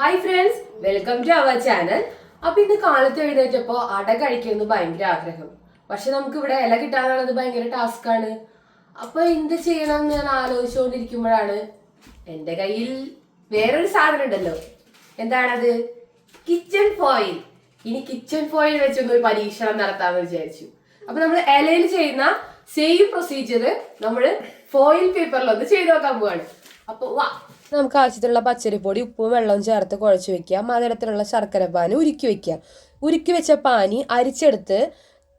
Hi friends welcome to our channel അപ്പൊ ഇന്ന് കാലത്ത് എഴുന്നേറ്റപ്പോ അട കഴിക്കുന്നത് ഭയങ്കര ആഗ്രഹം. പക്ഷെ നമുക്ക് ഇവിടെ ഇല കിട്ടാനുള്ളത് ഭയങ്കര ടാസ്ക് ആണ്. അപ്പൊ എന്ത് ചെയ്യണം എന്ന് ഞാൻ ആലോചിച്ചുകൊണ്ടിരിക്കുമ്പോഴാണ് എന്റെ കയ്യിൽ വേറൊരു സാധനം ഉണ്ടല്ലോ. എന്താണത്? കിച്ചൺ ഫോയിൽ ഇനി കിച്ചൺ ഫോയിൽ വെച്ചൊന്ന് ഒരു പരീക്ഷണം നടത്താമെന്ന് വിചാരിച്ചു. അപ്പൊ നമ്മൾ ഇലയിൽ ചെയ്യുന്ന സെയിം പ്രൊസീജിയർ നമ്മൾ ഫോയിൽ പേപ്പറിൽ ഒന്ന് ചെയ്തു നോക്കാൻ പോവാണ്. അപ്പൊ വാ. നമുക്ക് ആവശ്യത്തിനുള്ള പച്ചരിപ്പൊടി ഉപ്പും വെള്ളവും ചേർത്ത് കുഴച്ച് വെക്കുക. മധുരത്തിലുള്ള ശർക്കര പാനി ഉരുക്കി വെക്കുക. ഉരുക്കി വെച്ച പാനി അരിച്ചെടുത്ത്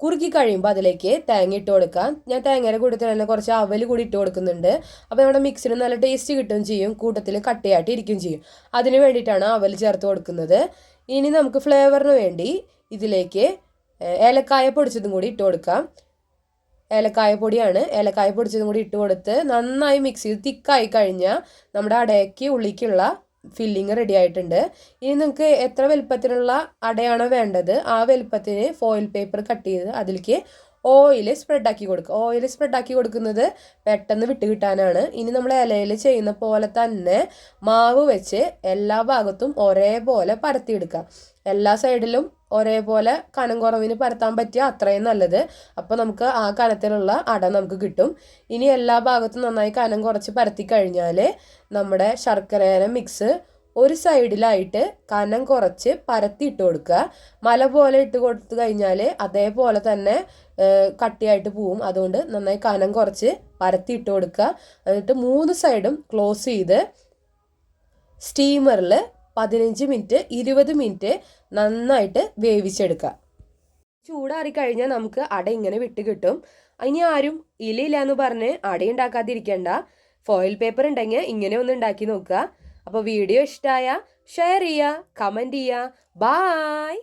കുറുക്കി കഴിയുമ്പോൾ അതിലേക്ക് തേങ്ങ ഇട്ട് കൊടുക്കാം ഞാൻ തേങ്ങയുടെ കൂട്ടത്തിൽ തന്നെ കുറച്ച് അവൽ കൂടി ഇട്ട് കൊടുക്കുന്നുണ്ട്. അപ്പോൾ നമ്മുടെ മിക്സിന് നല്ല ടേസ്റ്റ് കിട്ടുകയും ചെയ്യും. കൂട്ടത്തിൽ കട്ടയായിട്ട് ഇരിക്കുകയും ചെയ്യും. അതിന് വേണ്ടിയിട്ടാണ് അവൽ ചേർത്ത് കൊടുക്കുന്നത്. ഇനി നമുക്ക് ഫ്ലേവറിന് വേണ്ടി ഇതിലേക്ക് ഏലക്കായ പൊടിച്ചതും കൂടി ഇട്ട് കൊടുക്കാം. ഏലക്കായ പൊടിയാണ്. ഏലക്കായ പൊടിച്ചതും കൂടി ഇട്ട് കൊടുത്ത് നന്നായി മിക്സ് ചെയ്ത് തിക്കായി കഴിഞ്ഞാൽ നമ്മുടെ അടയ്ക്ക് ഉള്ളിക്കുള്ള ഫില്ലിങ് റെഡി ആയിട്ടുണ്ട്. ഇനി നിങ്ങൾക്ക് എത്ര വലുപ്പത്തിലുള്ള അടയാണോ വേണ്ടത് ആ വലുപ്പത്തിന് ഫോയിൽ പേപ്പർ കട്ട് ചെയ്ത് അതിലേക്ക് ഓയിൽ സ്പ്രെഡാക്കി കൊടുക്കുക. ഓയിൽ സ്പ്രെഡാക്കി കൊടുക്കുന്നത് പെട്ടെന്ന് വിട്ട് കിട്ടാനാണ്. ഇനി നമ്മൾ ഇലയിൽ ചെയ്യുന്ന പോലെ തന്നെ മാവ് വെച്ച് എല്ലാ ഭാഗത്തും ഒരേപോലെ പരത്തിയെടുക്കുക എല്ലാ സൈഡിലും ഒരേപോലെ കനം കുറവിന് പരത്താൻ പറ്റിയ അത്രയും നല്ലത്. അപ്പോൾ നമുക്ക് ആ കനത്തിലുള്ള അട നമുക്ക് കിട്ടും. ഇനി എല്ലാ ഭാഗത്തും നന്നായി കനം കുറച്ച് പരത്തി കഴിഞ്ഞാൽ നമ്മുടെ ശർക്കരേന മിക്സ് ഒരു സൈഡിലായിട്ട് കനം കുറച്ച് പരത്തി ഇട്ട് കൊടുക്കുക. മല പോലെ ഇട്ട് കൊടുത്തു കഴിഞ്ഞാൽ അതേപോലെ തന്നെ കട്ടിയായിട്ട് പോവും. അതുകൊണ്ട് നന്നായി കനം കുറച്ച് പരത്തി ഇട്ട് കൊടുക്കുക. എന്നിട്ട് മൂന്ന് സൈഡും ക്ലോസ് ചെയ്ത് സ്റ്റീമറിൽ പതിനഞ്ച് മിനിറ്റ് ഇരുപത് മിനിറ്റ് നന്നായിട്ട് വേവിച്ചെടുക്കുക. ചൂടാറി കഴിഞ്ഞാൽ നമുക്ക് അട ഇങ്ങനെ വിട്ട് കിട്ടും. ഇനി ആരും ഇലയില്ല എന്ന് പറഞ്ഞ് അട ഉണ്ടാക്കാതിരിക്കണ്ട. ഫോയിൽ പേപ്പർ ഉണ്ടെങ്കിൽ ഇങ്ങനെ ഒന്ന് ഉണ്ടാക്കി നോക്കുക. അപ്പോൾ വീഡിയോ ഇഷ്ടമായ ഷെയർ ചെയ്യുക കമന്റ് ചെയ്യുക. ബായ്